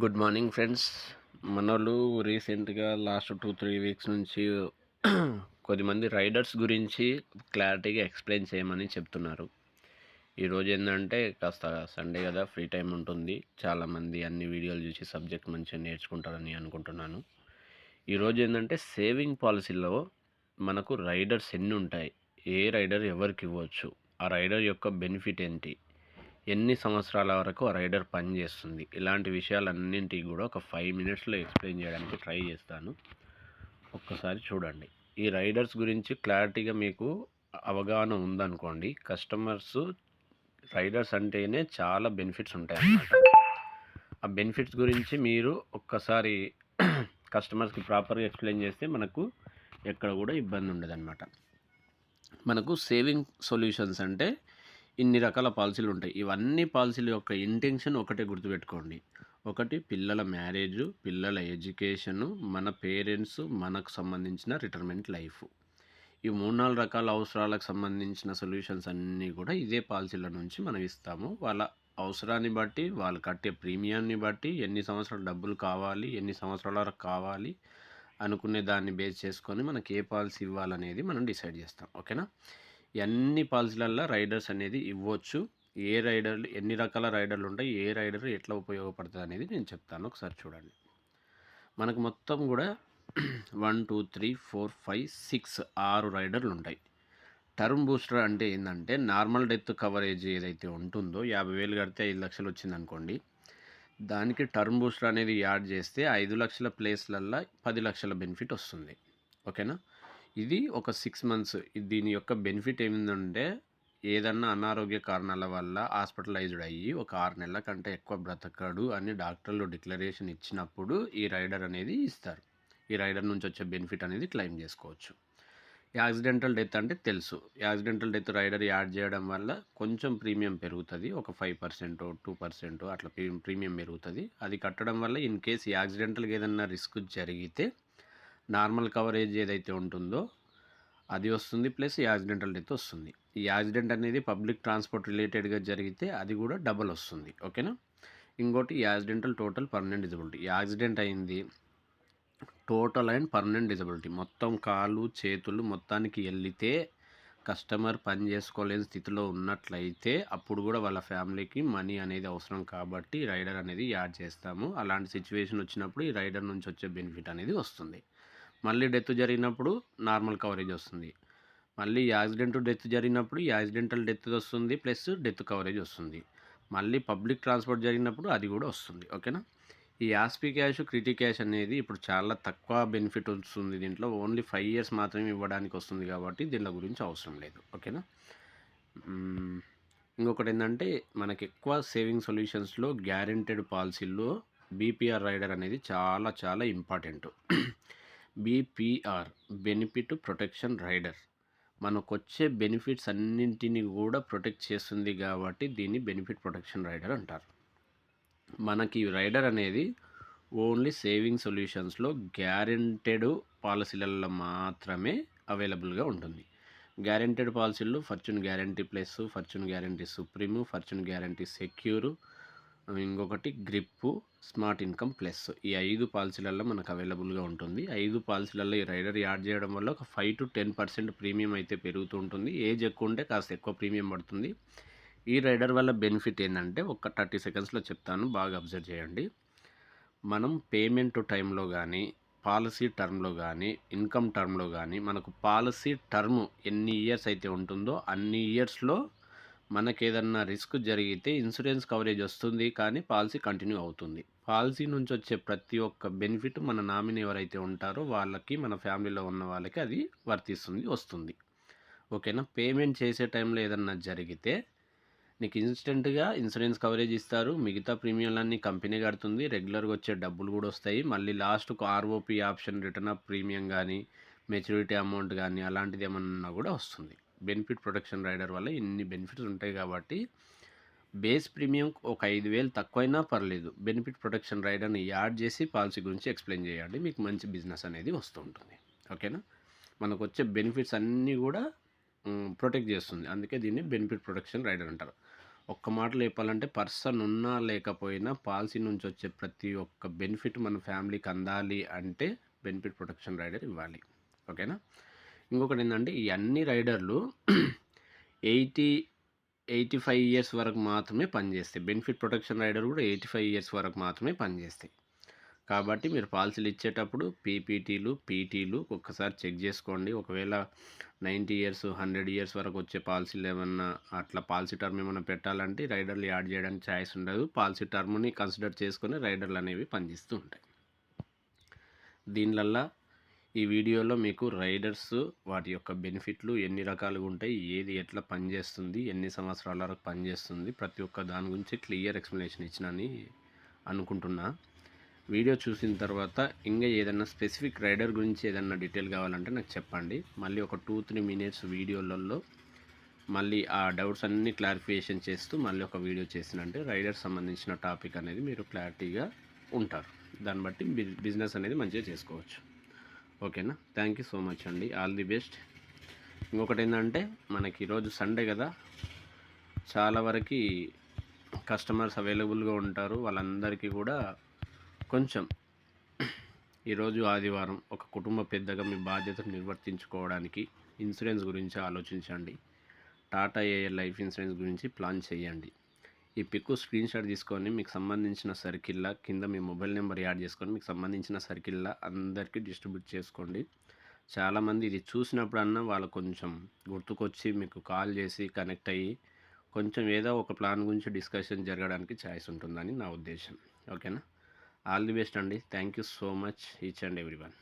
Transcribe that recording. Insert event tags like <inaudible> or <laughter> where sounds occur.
Good morning friends. మనోళ్ళు రీసెంట్గా last two three weeks నుంచి <clears throat> కొద్దిమంది రైడర్స్ గురించి క్లారిటీగా ఎక్స్ప్లెయిన్ చేయమని చెప్తున్నారు. ఈరోజు ఏంటంటే కాస్త సండే కదా ఫ్రీ టైం ఉంటుంది. చాలామంది అన్ని వీడియోలు చూసి సబ్జెక్ట్ మంచిగా నేర్చుకుంటారని అనుకుంటున్నాను. ఈరోజు ఏంటంటే సేవింగ్ పాలసీలో మనకు రైడర్స్ ఎన్ని ఉంటాయి ఏ రైడర్ ఎవరికి ఇవ్వచ్చు? ఆ రైడర్ యొక్క బెనిఫిట్ ఏంటి? ఎన్ని సంవత్సరాల వరకు ఆ రైడర్ పనిచేస్తుంది ఇలాంటి విషయాలన్నింటికి కూడా ఒక ఫైవ్ మినిట్స్లో ఎక్స్ప్లెయిన్ చేయడానికి ట్రై చేస్తాను. ఒక్కసారి చూడండి. ఈ రైడర్స్ గురించి క్లారిటీగా మీకు అవగాహన ఉందనుకోండి. కస్టమర్స్ రైడర్స్ అంటేనే చాలా బెనిఫిట్స్ ఉంటాయి అన్నమాట ఆ బెనిఫిట్స్ గురించి మీరు ఒక్కసారి కస్టమర్స్కి ప్రాపర్గా ఎక్స్ప్లెయిన్ చేస్తే మనకు ఎక్కడ కూడా ఇబ్బంది ఉండదన్నమాట మనకు సేవింగ్ సొల్యూషన్స్ అంటే ఇన్ని రకాల పాలసీలు ఉంటాయి. ఇవన్నీ పాలసీల యొక్క ఇంటెన్షన్ ఒకటే గుర్తుపెట్టుకోండి. ఒకటి పిల్లల మ్యారేజ్ పిల్లల ఎడ్యుకేషను మన పేరెంట్స్ మనకు సంబంధించిన రిటైర్మెంట్ లైఫ్. ఈ మూడు నాలుగు రకాల అవసరాలకు సంబంధించిన సొల్యూషన్స్ అన్నీ కూడా ఇదే పాలసీల నుంచి మనం ఇస్తాము. వాళ్ళ అవసరాన్ని బట్టి వాళ్ళు కట్టే ప్రీమియాన్ని బట్టి ఎన్ని సంవత్సరాలు డబ్బులు కావాలి ఎన్ని సంవత్సరాల వరకు కావాలి అనుకునే దాన్ని బేస్ చేసుకొని మనకి ఏ పాలసీ ఇవ్వాలనేది మనం డిసైడ్ చేస్తాం. ఓకేనా? అన్ని పాలసీలల్లో రైడర్స్ అనేది ఇవ్వచ్చు? ఏ రైడర్లు ఎన్ని రకాల రైడర్లు ఉంటాయి? ఏ రైడర్ ఎట్లా ఉపయోగపడుతుంది అనేది నేను చెప్తాను. ఒకసారి చూడండి. మనకు మొత్తం కూడా one two three four five six ఆరు రైడర్లు ఉంటాయి. టర్మ్ బూస్టర్ అంటే ఏంటంటే నార్మల్ డెత్ కవరేజ్ ఏదైతే ఉంటుందో యాభై వేలు కడితే ఐదు లక్షలు వచ్చింది అనుకోండి దానికి టర్మ్ బూస్టర్ అనేది యాడ్ చేస్తే ఐదు లక్షల ప్లేస్లల్లో పది లక్షల బెనిఫిట్ వస్తుంది. ఓకేనా? ఇది ఒక సిక్స్ మంత్స్. దీని యొక్క బెనిఫిట్ ఏమిందంటే ఏదన్నా అనారోగ్య కారణాల వల్ల హాస్పిటలైజ్డ్ అయ్యి ఒక ఆరు నెలల కంటే ఎక్కువ బ్రతకడు అని డాక్టర్లు డిక్లరేషన్ ఇచ్చినప్పుడు ఈ రైడర్ అనేది ఇస్తారు. ఈ రైడర్ నుంచి వచ్చే బెనిఫిట్ అనేది క్లెయిమ్ చేసుకోవచ్చు. యాక్సిడెంటల్ డెత్ అంటే తెలుసు. యాక్సిడెంటల్ డెత్ రైడర్ యాడ్ చేయడం వల్ల కొంచెం ప్రీమియం పెరుగుతుంది. ఒక ఫైవ్ పర్సెంట్ టూ పర్సెంట్ అట్లా ప్రీమియం పెరుగుతుంది. అది కట్టడం వల్ల ఇన్ కేస్ యాక్సిడెంటల్గా ఏదన్నా రిస్క్ జరిగితే నార్మల్ కవరేజ్ ఏదైతే ఉంటుందో అది వస్తుంది ప్లస్ యాక్సిడెంటల్ డెత్ వస్తుంది. ఈ యాక్సిడెంట్ అనేది పబ్లిక్ ట్రాన్స్పోర్ట్ రిలేటెడ్గా జరిగితే అది కూడా డబల్ వస్తుంది. ఓకేనా? ఇంకోటి accidental total permanent disability. Accident అయింది టోటల్ అండ్ పర్మనెంట్ డిజబిలిటీ. మొత్తం కాళ్ళు చేతులు మొత్తానికి వెళ్ళితే కస్టమర్ పని చేసుకోలేని స్థితిలో ఉన్నట్లయితే అప్పుడు కూడా వాళ్ళ ఫ్యామిలీకి మనీ అనేది అవసరం కాబట్టి రైడర్ అనేది యాడ్ చేస్తాము. అలాంటి సిచ్యువేషన్ వచ్చినప్పుడు ఈ రైడర్ నుంచి వచ్చే బెనిఫిట్ అనేది వస్తుంది. మళ్ళీ డెత్ జరిగినప్పుడు నార్మల్ కవరేజ్ వస్తుంది. మళ్ళీ యాక్సిడెంట్ డెత్ జరిగినప్పుడు యాక్సిడెంటల్ డెత్ వస్తుంది ప్లస్ డెత్ కవరేజ్ వస్తుంది. మళ్ళీ పబ్లిక్ ట్రాన్స్పోర్ట్ జరిగినప్పుడు అది కూడా వస్తుంది. ఓకేనా ఈ యాస్పీ క్యాష్ క్రిటి క్యాష్ అనేది ఇప్పుడు చాలా తక్కువ బెనిఫిట్ వస్తుంది. దీంట్లో ఓన్లీ ఫైవ్ ఇయర్స్ మాత్రమే ఇవ్వడానికి వస్తుంది కాబట్టి దీని గురించి అవసరం లేదు. ఓకేనా ఇంకొకటి ఏంటంటే మనకి ఎక్కువ సేవింగ్ సొల్యూషన్స్లో గ్యారెంటెడ్ పాలసీల్లో బీపీఆర్ రైడర్ అనేది చాలా చాలా important BPR benefit protection rider. మనకొచ్చే benefits అన్నింటినీ కూడా ప్రొటెక్ట్ చేస్తుంది కాబట్టి దీన్ని బెనిఫిట్ ప్రొటెక్షన్ రైడర్ అంటారు. మనకి రైడర్ అనేది ఓన్లీ సేవింగ్ సొల్యూషన్స్లో గ్యారెంటెడ్ పాలసీలలో మాత్రమే అవైలబుల్గా ఉంటుంది. గ్యారెంటెడ్ పాలసీలు fortune guarantee plus fortune guarantee supreme fortune guarantee secure ఇంకొకటి గ్రిప్పు స్మార్ట్ ఇన్కమ్ ప్లస్. ఈ ఐదు పాలసీలలో మనకు అవైలబుల్గా ఉంటుంది. ఐదు పాలసీలలో ఈ రైడర్ యాడ్ చేయడం వల్ల ఒక five to ten percent premium అయితే పెరుగుతూ ఉంటుంది. ఏజ్ ఎక్కువ ఉంటే కాస్త ఎక్కువ ప్రీమియం పడుతుంది. ఈ రైడర్ వల్ల బెనిఫిట్ ఏంటంటే ఒక థర్టీ సెకండ్స్లో చెప్తాను బాగా అబ్జర్వ్ చేయండి. మనం పేమెంట్ టైంలో కానీ పాలసీ టర్మ్లో కానీ ఇన్కమ్ టర్మ్లో కానీ మనకు పాలసీ టర్మ్ ఎన్ని ఇయర్స్ అయితే ఉంటుందో అన్ని ఇయర్స్లో మనకి ఏదన్నా రిస్క్ జరిగితే ఇన్సూరెన్స్ కవరేజ్ వస్తుంది కానీ పాలసీ కంటిన్యూ అవుతుంది. పాలసీ నుంచి వచ్చే ప్రతి ఒక్క బెనిఫిట్ మన నామినీ ఎవరైతే ఉంటారో వాళ్ళకి మన ఫ్యామిలీలో ఉన్న వాళ్ళకి అది వర్తిస్తుంది వస్తుంది. ఓకేనా? పేమెంట్ చేసే టైంలో ఏదన్నా జరిగితే నీకు ఇన్స్టెంట్గా ఇన్సూరెన్స్ కవరేజ్ ఇస్తారు. మిగతా ప్రీమియంలన్నీ కంపెనీ కడుతుంది. రెగ్యులర్గా వచ్చే డబ్బులు కూడా వస్తాయి. మళ్ళీ లాస్ట్కు ROP option return of premium కానీ మెచ్యూరిటీ అమౌంట్ కానీ అలాంటిది ఏమన్నా కూడా వస్తుంది. బెనిఫిట్ ప్రొటెక్షన్ రైడర్ వల్ల ఇన్ని బెనిఫిట్స్ ఉంటాయి కాబట్టి బేస్ ప్రీమియం ఒక ఐదు వేలు తక్కువైనా పర్లేదు. బెనిఫిట్ ప్రొటెక్షన్ రైడర్ని యాడ్ చేసి పాలసీ గురించి ఎక్స్ప్లెయిన్ చేయండి మీకు మంచి బిజినెస్ అనేది వస్తూ ఉంటుంది. ఓకేనా? మనకు వచ్చే బెనిఫిట్స్ అన్నీ కూడా ప్రొటెక్ట్ చేస్తుంది. అందుకే దీన్ని బెనిఫిట్ ప్రొటెక్షన్ రైడర్ అంటారు. ఒక్క మాటలో చెప్పాలంటే పర్సన్ ఉన్నా లేకపోయినా పాలసీ నుంచి వచ్చే ప్రతి ఒక్క బెనిఫిట్ మన ఫ్యామిలీకి అందాలి అంటే బెనిఫిట్ ప్రొటెక్షన్ రైడర్ ఇవ్వాలి. ఓకేనా? ఇంకొకటి ఏంటంటే ఈ అన్ని రైడర్లు ఎయిటీ ఎయిటీ ఫైవ్ ఇయర్స్ వరకు మాత్రమే పనిచేస్తాయి. బెనిఫిట్ ప్రొటెక్షన్ రైడర్ కూడా ఎయిటీ ఫైవ్ ఇయర్స్ వరకు మాత్రమే పనిచేస్తాయి. కాబట్టి మీరు పాలసీలు ఇచ్చేటప్పుడు పీపీటీలు పీటీలు ఒక్కసారి చెక్ చేసుకోండి. ఒకవేళ నైంటీ ఇయర్స్ హండ్రెడ్ ఇయర్స్ వరకు వచ్చే పాలసీలు ఏమన్నా అట్లా పాలసీ టర్మ్ ఏమైనా పెట్టాలంటే రైడర్లు యాడ్ చేయడానికి ఛాయిస్ ఉండదు. పాలసీ టర్మ్ని కన్సిడర్ చేసుకొని రైడర్లు అనేవి పనిచేస్తూ ఉంటాయి. దీనిలల్లా ఈ వీడియోలో మీకు రైడర్స్ వాటి యొక్క బెనిఫిట్లు ఎన్ని రకాలుగా ఉంటాయి ఏది ఎట్లా పనిచేస్తుంది ఎన్ని సంవత్సరాల వరకు పనిచేస్తుంది ప్రతి ఒక్క దాని గురించి క్లియర్ ఎక్స్ప్లెనేషన్ ఇచ్చినని అనుకుంటున్నా. వీడియో చూసిన తర్వాత ఇంకా ఏదైనా స్పెసిఫిక్ రైడర్ గురించి ఏదైనా డీటెయిల్ కావాలంటే నాకు చెప్పండి. మళ్ళీ ఒక టూ త్రీ మినిట్స్ వీడియోలలో మళ్ళీ ఆ డౌట్స్ అన్నీ క్లారిఫికేషన్ చేస్తూ మళ్ళీ ఒక వీడియో చేసినంటే రైడర్ సంబంధించిన టాపిక్ అనేది మీరు క్లారిటీగా ఉంటారు. దాన్ని బట్టి బిజినెస్ అనేది మంచిగా చేసుకోవచ్చు. ఓకేనా? థ్యాంక్ యూ సో మచ్ అండి. ఆల్ ది బెస్ట్ ఇంకొకటి ఏంటంటే మనకి ఈరోజు సండే కదా. చాలా వరకు కస్టమర్స్ అవైలబుల్గా ఉంటారు. వాళ్ళందరికీ కూడా కొంచెం ఈరోజు ఆదివారం ఒక కుటుంబ పెద్దగా మీ బాధ్యతను నిర్వర్తించుకోవడానికి ఇన్సూరెన్స్ గురించి ఆలోచించండి. టాటా ఏఏ లైఫ్ ఇన్సూరెన్స్ గురించి ప్లాన్ చేయండి. ఈ పిక్ స్క్రీన్ షాట్ తీసుకొని మీకు సంబంధించిన సర్కిల్లా కింద మీ మొబైల్ నెంబర్ యాడ్ చేసుకొని మీకు సంబంధించిన సర్కిల్లా అందరికీ డిస్ట్రిబ్యూట్ చేసుకోండి. చాలామంది ఇది చూసినప్పుడన్నా వాళ్ళు కొంచెం గుర్తుకొచ్చి మీకు కాల్ చేసి కనెక్ట్ అయ్యి కొంచెం ఏదో ఒక ప్లాన్ గురించి డిస్కషన్ జరగడానికి ఛాయిస్ ఉంటుందని నా ఉద్దేశం. ఓకేనా? ఆల్ ది బెస్ట్ అండి. Thank you so much each and every one